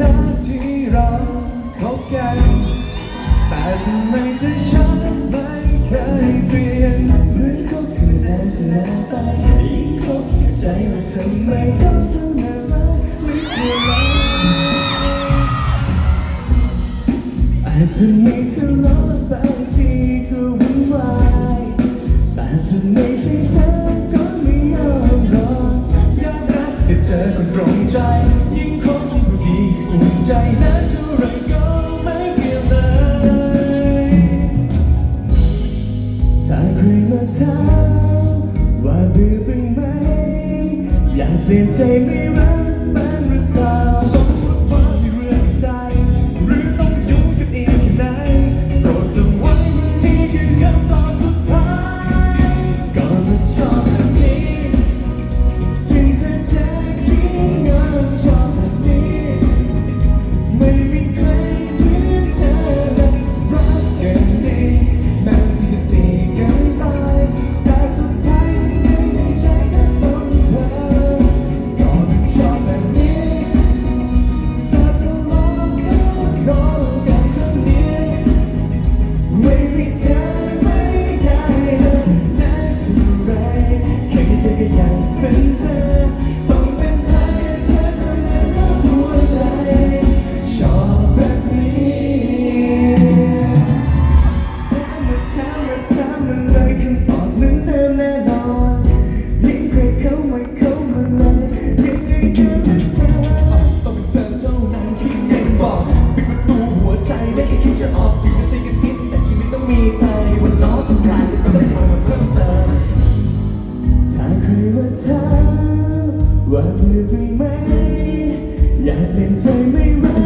นะที่เราคบกัน แต่ทำไมใจฉันไม่เคยเปลี่ยนเหมือนคบกันนานจะนานไปยิ่งคบเข้าใจว่าทำไมก็เท่านั้นรักไม่เปลี่ยนอาจจะมีทะเลาะบางทีก็วุ่นวายแต่ถ้าไม่ใช่เธอก็ไม่ยอมรอยากรักที่เจอคนตรงใจ ถามว่าเบื่อบ้างไหม อยากเปลี่ยนใจไม่รักบ้างหรือเปล่าสมมติว่ามีเรื่องใจ หรือต้องยุ่งกันอีกแค่ไหนโปรดจำไว้วันนี้คือคำตอบสุดท้ายก่อนมันชอบ ต้องเธอเท่านั้นที่ยังบอกปิดประตูหัวใจไม่แค่คิดจะออกอยู่ในกันนิดแต่ชีวิตต้องมีเธอวันล้อทุกทางก็ต้องมาเพิ่มเติมถ้าใครมาถามว่าเบื่อบ้างไหมอยากเปลี่ยนใจไม่รัก